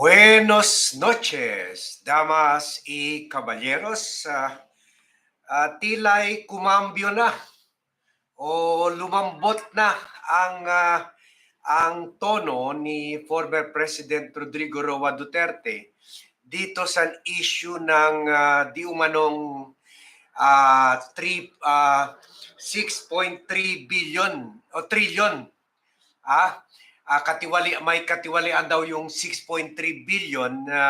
Buenos noches, damas y caballeros. Ah, ah, tila'y kumambyo na o lumambot na ang ah, ang tono ni former President Rodrigo Roa Duterte dito sa issue ng ah, di three- ah, 6.3 billion o trillion ah ah, katiwali may katiwalian daw yung 6.3 billion na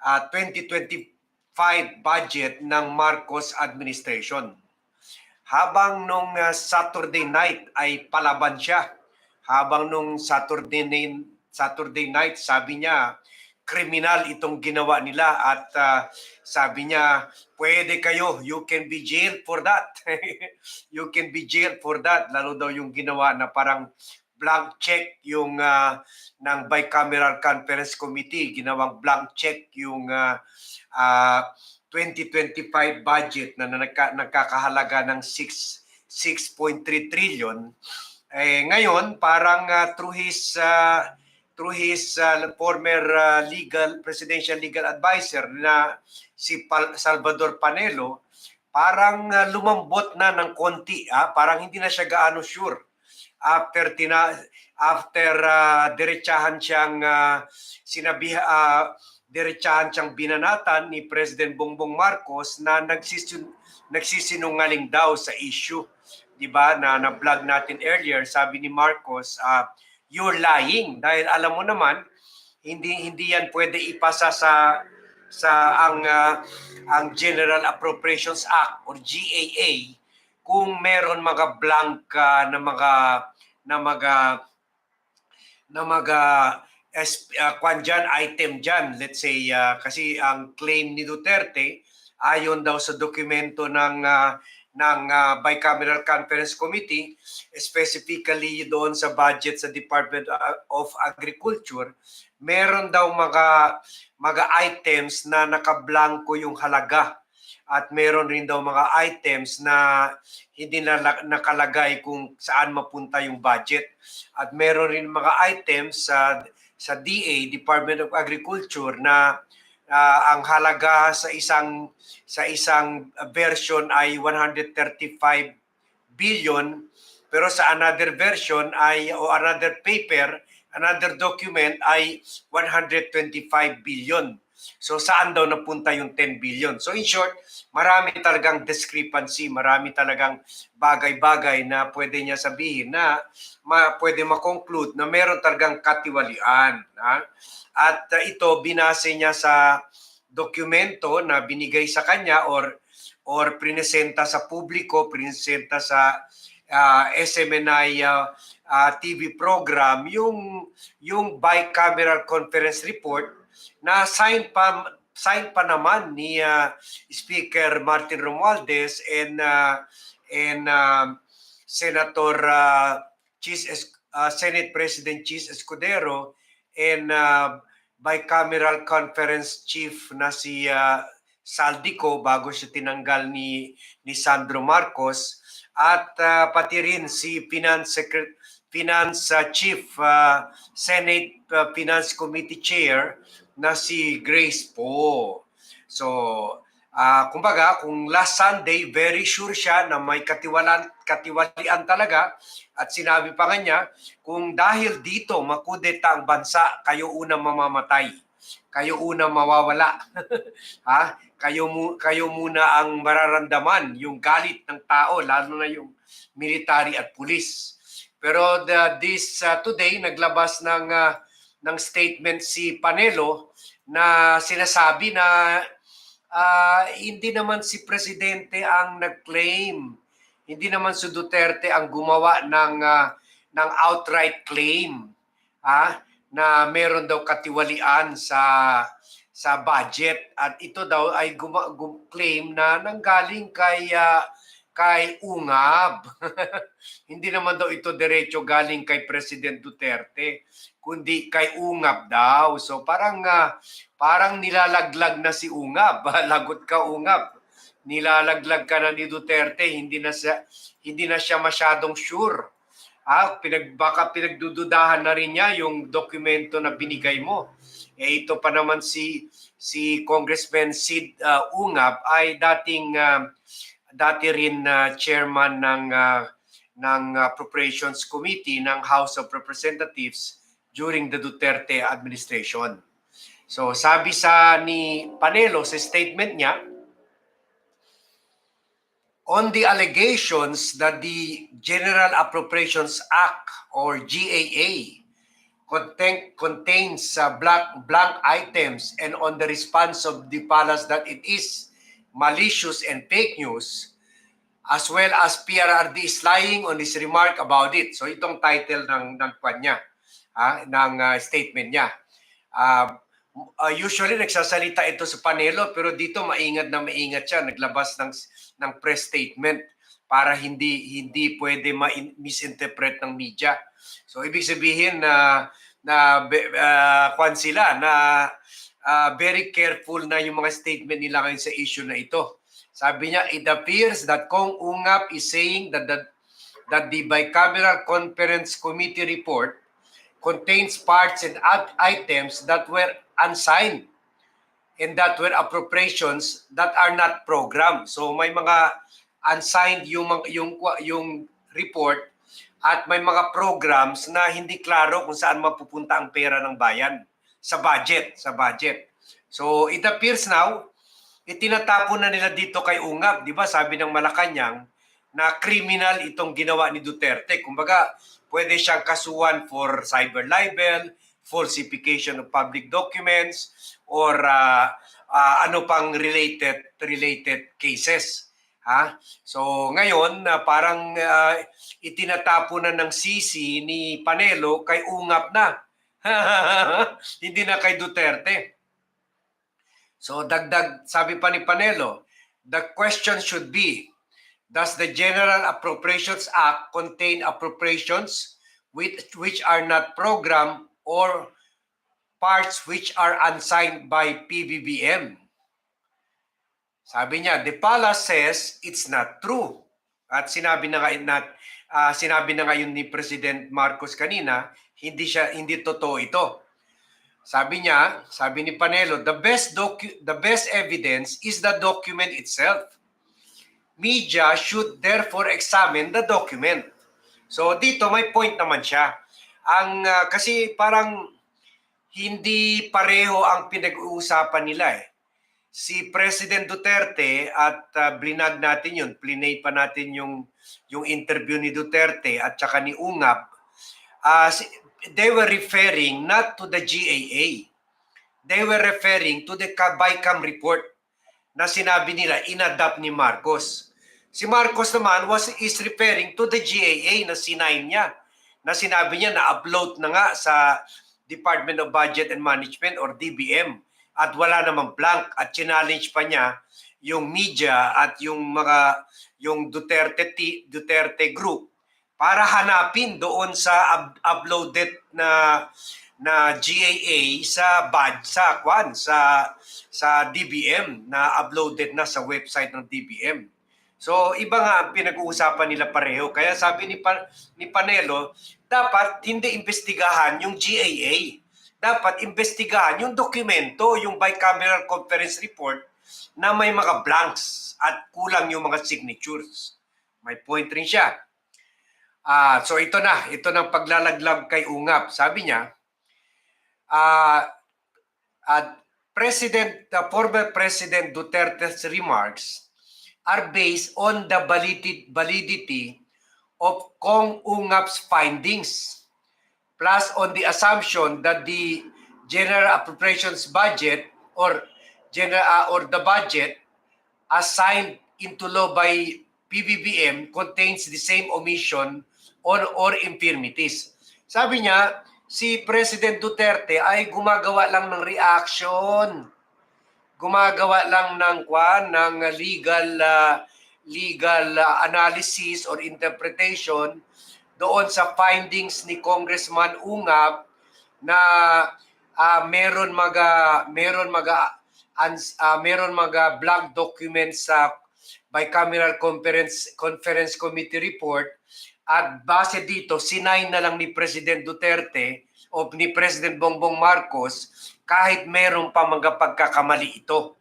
ah, 2025 budget ng Marcos administration. Habang nung ah, Saturday night ay palaban siya. Habang nung Saturday Saturday night sabi niya kriminal itong ginawa nila at ah, sabi niya pwede kayo you can be jailed for that you can be jailed for that lalo daw yung ginawa na parang blank check yung ah, ng bicameral conference committee. Ginawang blank check yung ah, ah, 2025 budget na nagka, nagkakahalaga ng 6 6.3 trillion. Eh ngayon parang ah, through his ah, through his ah, former ah, legal presidential legal advisor na si Pal- Salvador Panelo parang ah, lumambot na ng konti ah. Parang hindi na siya gaano sure after tina after uh, diretsahan siyang uh, sinabi uh, diretsahan siyang binanatan ni President Bongbong Marcos na nagsisin, nagsisinungaling daw sa issue 'di ba na na vlog natin earlier. Sabi ni Marcos uh, you're lying. Dahil alam mo naman hindi hindi yan pwede ipasa sa sa ang uh, ang General Appropriations Act or GAA kung meron mga blank ah, na mga na mga na mga uh, kwan dyan, item dyan. Let's say, ah, kasi ang claim ni Duterte, ayon daw sa dokumento ng ah, ng ah, Bicameral Conference Committee, specifically doon sa budget sa Department of Agriculture, meron daw mga mga items na nakablanko yung halaga at meron rin daw mga items na hindi na la- nakalagay kung saan mapunta yung budget. At meron rin mga items sa sa DA, Department of Agriculture na ah, ang halaga sa isang sa isang version ay 135 billion pero sa another version ay o another paper, another document ay 125 billion. So saan daw napunta yung 10 billion? So in short, marami talagang discrepancy, marami talagang bagay-bagay na pwede niya sabihin na ma, pwede makonclude na meron talagang katiwalian. Ha? At uh, ito binase niya sa dokumento na binigay sa kanya or or prinesenta sa publiko, prinesenta sa uh, SMNI uh, uh, TV program yung yung bicameral conference report na sign pa sign pa naman ni uh, Speaker Martin Romualdez and uh, and uh, Senator uh, Chis uh, Senate President Chis Escudero and uh, bicameral conference chief na si uh, Saldico bago siya tinanggal ni ni Sandro Marcos at uh, pati rin si Finance Secret Finance uh, Chief uh, Senate uh, Finance Committee Chair na si Grace Po. So, ah kumbaga, kung last Sunday, very sure siya na may katiwalan, katiwalian talaga at sinabi pa nga niya, kung dahil dito makudeta ang bansa, kayo una mamamatay. Kayo una mawawala. ha? Kayo, mu- kayo muna ang mararamdaman yung galit ng tao, lalo na yung military at pulis. Pero the, this uh, today, naglabas ng uh, ng statement si Panelo na sinasabi na ah, hindi naman si presidente ang nag-claim. Hindi naman si Duterte ang gumawa ng ah, ng outright claim ah, na meron daw katiwalian sa sa budget at ito daw ay guma, gum- claim na nanggaling kay ah, kay Ungab. Hindi naman daw ito diretso galing kay President Duterte, kundi kay Ungab daw. So parang ah, parang nilalaglag na si Ungab. Lagot ka Ungab. Nilalaglag ka na ni Duterte, hindi na siya hindi na siya masyadong sure. Ah, pinag baka pinagdududahan na rin niya yung dokumento na binigay mo. Eh ito pa naman si si Congressman Sid uh, Ungab ay dating uh, dati rin uh, chairman ng uh, ng Appropriations Committee ng House of Representatives during the Duterte administration. So sabi sa ni Panelo sa statement niya, on the allegations that the General Appropriations Act or GAA contain, contains uh, blank, blank items and on the response of the palace that it is malicious and fake news, as well as PRRD is lying on his remark about it. So itong title ng ng kwan niya, ah, ng uh, statement niya. Ah, uh, usually nagsasalita ito sa panelo pero dito maingat na maingat siya naglabas ng ng press statement para hindi hindi pwede ma-misinterpret ng media. So ibig sabihin na na uh, kwan sila na uh, very careful na yung mga statement nila ngayon sa issue na ito. Sabi niya, it appears that Kong Ungap is saying that the, that the bicameral conference committee report contains parts and items that were unsigned and that were appropriations that are not programmed. So may mga unsigned yung yung yung report at may mga programs na hindi klaro kung saan mapupunta ang pera ng bayan sa budget, sa budget. So it appears now itinatapon na nila dito kay Ungab, 'di ba? Sabi ng Malacanang na criminal itong ginawa ni Duterte. Kumbaga, pwede siyang kasuhan for cyber libel, falsification of public documents or uh, uh, ano pang related related cases. Ha? So ngayon na parang uh, itinatapo na ng sisi ni Panelo kay Ungap na. Hindi na kay Duterte. So dagdag sabi pa ni Panelo, the question should be Does the General Appropriations Act contain appropriations which, which are not programmed or parts which are unsigned by PBBM? Sabi niya, the palace says it's not true. At sinabi na nga na ah, sinabi na ngayon ni President Marcos kanina, hindi siya hindi totoo ito. Sabi niya, sabi ni Panelo, the best docu- the best evidence is the document itself media should therefore examine the document. So dito may point naman siya. Ang ah, kasi parang hindi pareho ang pinag-uusapan nila eh. Si President Duterte at uh, blinag natin yun, plinay pa natin yung yung interview ni Duterte at saka ni Ungap. ah, si- they were referring not to the GAA. They were referring to the BICAM report na sinabi nila inadapt ni Marcos. Si Marcos naman was is referring to the GAA na sinain niya na sinabi niya na upload na nga sa Department of Budget and Management or DBM at wala namang blank at challenge pa niya yung media at yung mga yung Duterte Duterte group para hanapin doon sa up- uploaded na na GAA sa bad sa kwan sa sa DBM na uploaded na sa website ng DBM. So iba nga ang pinag-uusapan nila pareho. Kaya sabi ni pa, ni Panelo, dapat hindi imbestigahan yung GAA. Dapat imbestigahan yung dokumento, yung bicameral conference report na may mga blanks at kulang yung mga signatures. May point rin siya. Ah, so ito na, ito ng paglalaglag kay Ungap. Sabi niya, ah at President, the former President Duterte's remarks are based on the validity, validity of Kong Ungap's findings, plus on the assumption that the General Appropriations Budget or general uh, or the budget assigned into law by PBBM contains the same omission or or infirmities. Sabi niya, si President Duterte ay gumagawa lang ng reaction. Gumagawa lang ng kwan ng legal uh, legal uh, analysis or interpretation doon sa findings ni Congressman Ungab na ah, meron maga meron ans, ah, meron maga blank documents sa bicameral conference conference committee report at base dito sinay na lang ni President Duterte o ni President Bongbong Marcos kahit meron pa mga pagkakamali ito.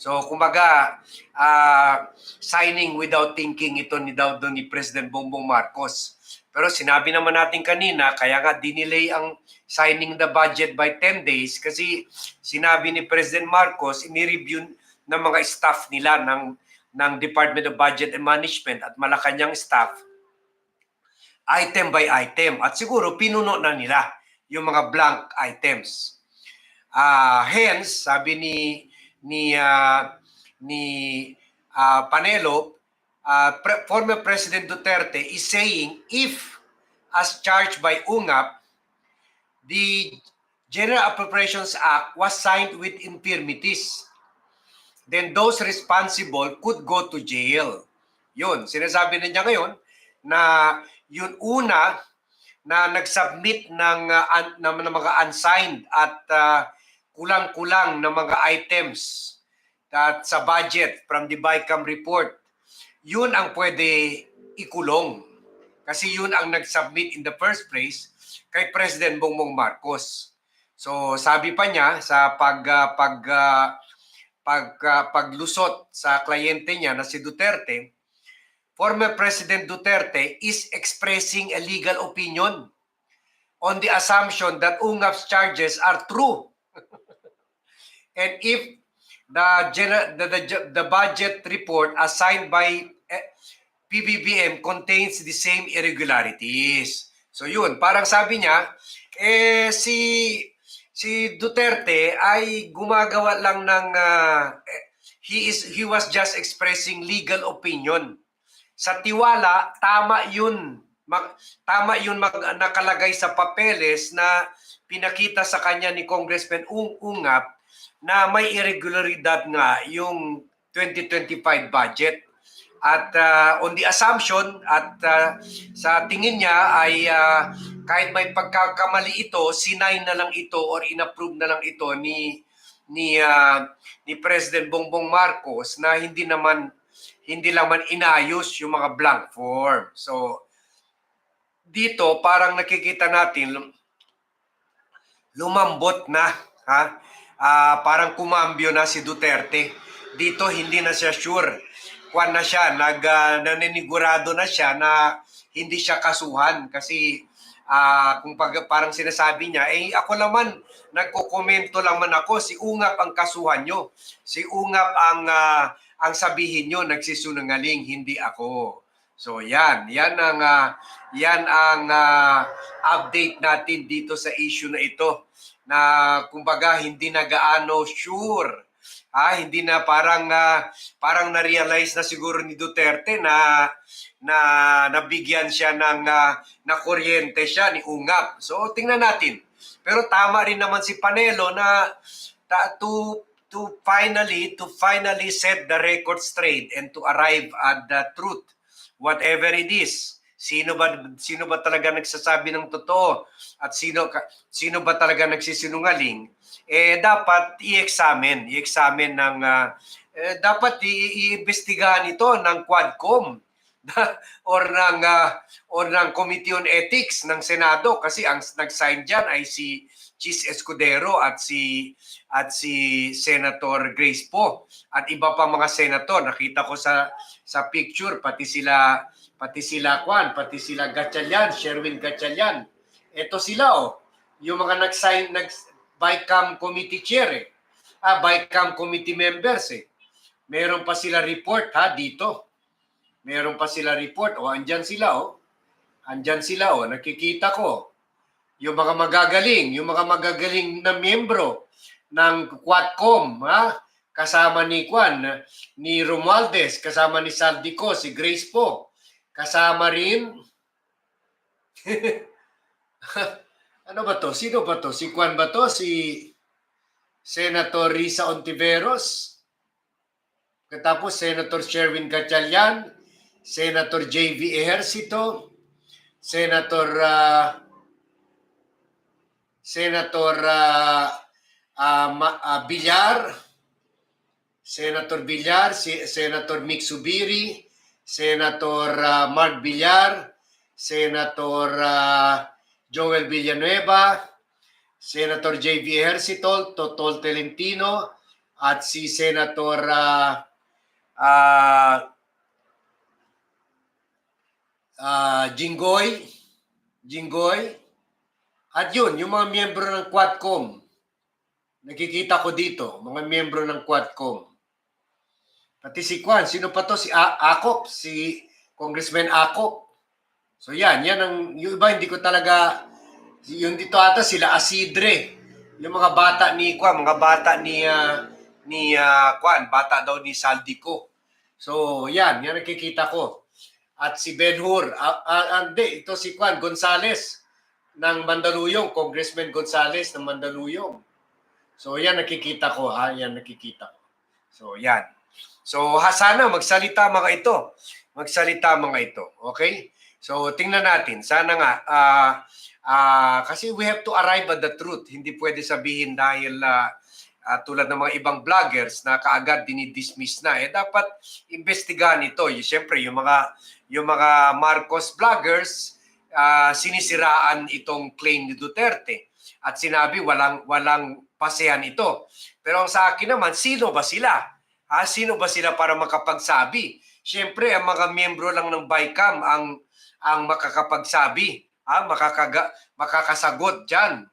So, kumbaga, ah, signing without thinking ito ni daw ni President Bongbong Marcos. Pero sinabi naman natin kanina, kaya nga dinelay ang signing the budget by 10 days kasi sinabi ni President Marcos, ini-review ng mga staff nila ng, ng Department of Budget and Management at Malacanang staff item by item. At siguro pinuno na nila yung mga blank items. Ah, hence, sabi ni ni ah, ni ah, Panelo, ah, Pre- former President Duterte is saying if as charged by UNGAP, the General Appropriations Act was signed with infirmities, then those responsible could go to jail. Yun, sinasabi na niya ngayon na yun una na nag-submit ng, uh, un- ng, ng mga unsigned at uh, kulang-kulang na mga items at sa budget from the BICAM report, yun ang pwede ikulong. Kasi yun ang nag-submit in the first place kay President Bongbong Marcos. So sabi pa niya sa pag uh, pag uh, pag uh, paglusot sa kliyente niya na si Duterte, former President Duterte is expressing a legal opinion on the assumption that UNGAP's charges are true. And if the, the, the, the budget report assigned by eh, PBBM contains the same irregularities. So yun, parang sabi niya, eh si si Duterte ay gumagawa lang ng eh, he is he was just expressing legal opinion. Sa tiwala, tama yun. Mag, tama yun mag, nakalagay sa papeles na pinakita sa kanya ni Congressman Ung Ungap na may irregularidad nga yung 2025 budget. At uh, on the assumption at uh, sa tingin niya ay uh, kahit may pagkakamali ito, sinay na lang ito or inapprove na lang ito ni ni uh, ni President Bongbong Marcos na hindi naman hindi naman inayos yung mga blank form. So dito parang nakikita natin lum- lumambot na ha? Ah, parang kumambyo na si Duterte. Dito hindi na siya sure. Kwan na siya nag ah, naninigurado na siya na hindi siya kasuhan. Kasi ah, kung pag, parang sinasabi niya eh ako naman nagkokomento lang man ako si Ungap ang kasuhan nyo si Ungap ang ah, ang sabihin nyo nagsisunungaling hindi ako So yan, yan ang ah, yan ang ah, update natin dito sa issue na ito na kumbaga hindi na gaano sure. Ah, hindi na parang ah, parang na-realize na siguro ni Duterte na na nabigyan siya ng ah, na kuryente siya ni Ungap. So tingnan natin. Pero tama rin naman si Panelo na ta, to to finally to finally set the record straight and to arrive at the truth whatever it is. Sino ba sino ba talaga nagsasabi ng totoo at sino sino ba talaga nagsisinungaling? Eh dapat i-examine, i-examine ng ah, eh, dapat iimbestigahan ito ng Quadcom or ng ah, or ng Committee on Ethics ng Senado kasi ang nag-sign diyan ay si Chis Escudero at si at si Senator Grace Poe at iba pa mga senator nakita ko sa sa picture pati sila pati sila Kwan, pati sila Gatchalian, Sherwin Gatchalian. Ito sila oh, yung mga nag-sign nag BICAM committee chair eh. Ah, BICAM committee members eh. Meron pa sila report ha dito. Meron pa sila report oh, andyan sila oh. Andyan sila oh, nakikita ko. Yung mga magagaling, yung mga magagaling na miyembro ng Quadcom, ha? Kasama ni Kwan, ni Romualdez, kasama ni Saldico, si Grace po. Kasama rin Ano ba to? Sino ba to? Si Kwan ba to? Si Senator Risa Ontiveros? Katapos Senator Sherwin Gatchalian, Senator J.V. Ejercito, Senator ah, Senator ah, Ma- ah, Villar, Senator Villar, si Senator Mick Subiri, Senator ah, Mark Villar, Senator ah, Joel Villanueva, Senator J.V. Ejercitol, Totol Tolentino, at si Senator ah, ah, ah, Jinggoy, Jinggoy, at yun, yung mga miyembro ng Quadcom. Nakikita ko dito, mga miyembro ng Quadcom. Pati si Kwan, sino pa to? Si A- Akop, si Congressman Akop. So yan, yan ang, yung iba hindi ko talaga, yung dito ata sila Asidre. Yung mga bata ni Kwan, mga bata ni, ah, ni ah, Kwan, bata daw ni Saldico. So yan, yan nakikita ko. At si Ben Hur, ah, ah, hindi, ito si Kwan, Gonzales ng Mandaluyong, Congressman Gonzales ng Mandaluyong. So yan nakikita ko ha, yan nakikita ko. So yan. So ha, sana magsalita mga ito. Magsalita mga ito. Okay? So tingnan natin. Sana nga ah ah, kasi we have to arrive at the truth. Hindi pwede sabihin dahil ah, ah, tulad ng mga ibang vloggers na kaagad dinidismiss na eh dapat imbestigahan ito. Siyempre yung mga yung mga Marcos vloggers ah, sinisiraan itong claim ni Duterte at sinabi walang walang pasehan ito. Pero sa akin naman, sino ba sila? Ha, sino ba sila para makapagsabi? Siyempre, ang mga miyembro lang ng BICAM ang ang makakapagsabi, ha, makakaga, makakasagot diyan.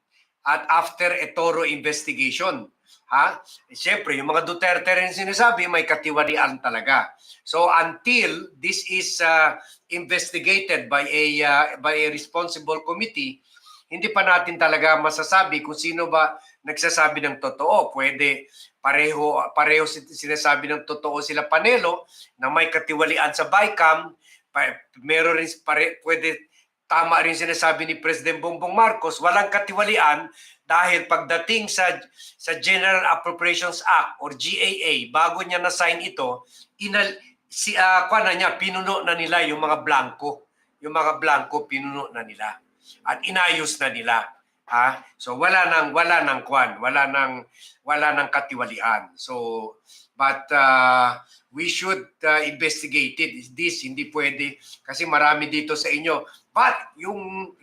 At after a thorough investigation, ha? Siyempre, yung mga Duterte rin sinasabi, may katiwalian talaga. So until this is uh, investigated by a uh, by a responsible committee, hindi pa natin talaga masasabi kung sino ba nagsasabi ng totoo. Pwede pareho pareho sin- sinasabi ng totoo sila Panelo na may katiwalian sa BICAM. Pa, meron rin pare, pwede tama rin sinasabi ni President Bongbong Marcos, walang katiwalian dahil pagdating sa sa General Appropriations Act or GAA, bago niya na-sign ito, inal, si uh, na niya, pinuno na nila yung mga blanco. Yung mga blanco, pinuno na nila. At inayos na nila. Ha? So wala nang wala nang kwan, wala nang wala nang katiwalian. So but uh, we should uh, investigate it. This hindi pwede kasi marami dito sa inyo. But yung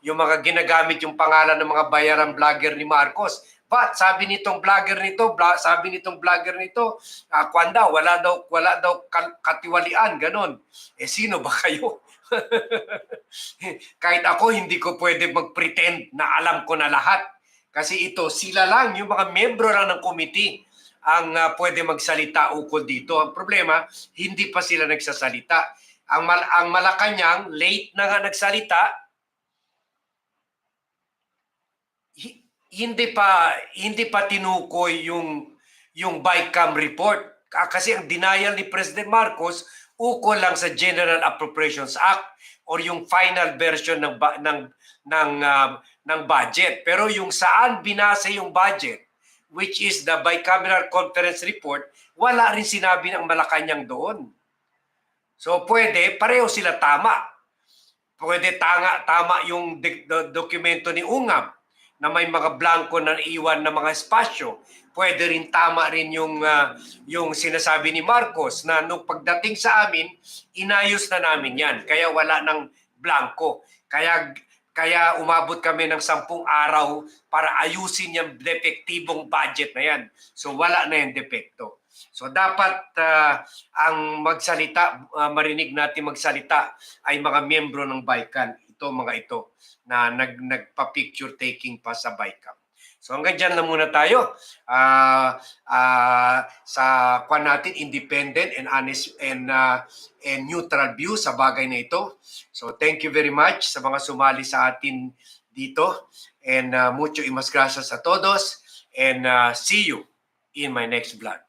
yung mga ginagamit yung pangalan ng mga bayaran vlogger ni Marcos, but sabi nitong vlogger nito, sabi nitong vlogger nito, uh, kwan wala daw wala daw ka- katiwalian, ganon. Eh sino ba kayo? Kahit ako hindi ko pwede mag-pretend na alam ko na lahat. Kasi ito, sila lang, yung mga membro lang ng committee ang ah, pwede magsalita ukol dito. Ang problema, hindi pa sila nagsasalita. Ang, mal- ang Malacanang, late na nga nagsalita, hi- hindi pa hindi pa tinukoy yung yung BICAM report Ka- kasi ang denial ni President Marcos ukol lang sa General Appropriations Act or yung final version ng ng ng ah, ng budget pero yung saan binasa yung budget which is the bicameral conference report wala rin sinabi ng Malacanang doon so pwede pareho sila tama pwede tanga tama yung dokumento ni Ungab na may mga blanco na iwan na mga espasyo. Pwede rin tama rin yung ah, yung sinasabi ni Marcos na nung pagdating sa amin, inayos na namin 'yan. Kaya wala ng blanco. Kaya kaya umabot kami ng sampung araw para ayusin yung depektibong budget na yan. So wala na yung depekto. So dapat ah, ang magsalita, ah, marinig natin magsalita ay mga miyembro ng BICAN. Ito mga ito na nag nagpa-picture taking pa sa BICAM. So hanggang dyan lang muna tayo. Ah ah, sa kwan natin independent and honest and ah, and neutral view sa bagay na ito. So thank you very much sa mga sumali sa atin dito and ah, mucho imas gracias a todos and ah, see you in my next vlog.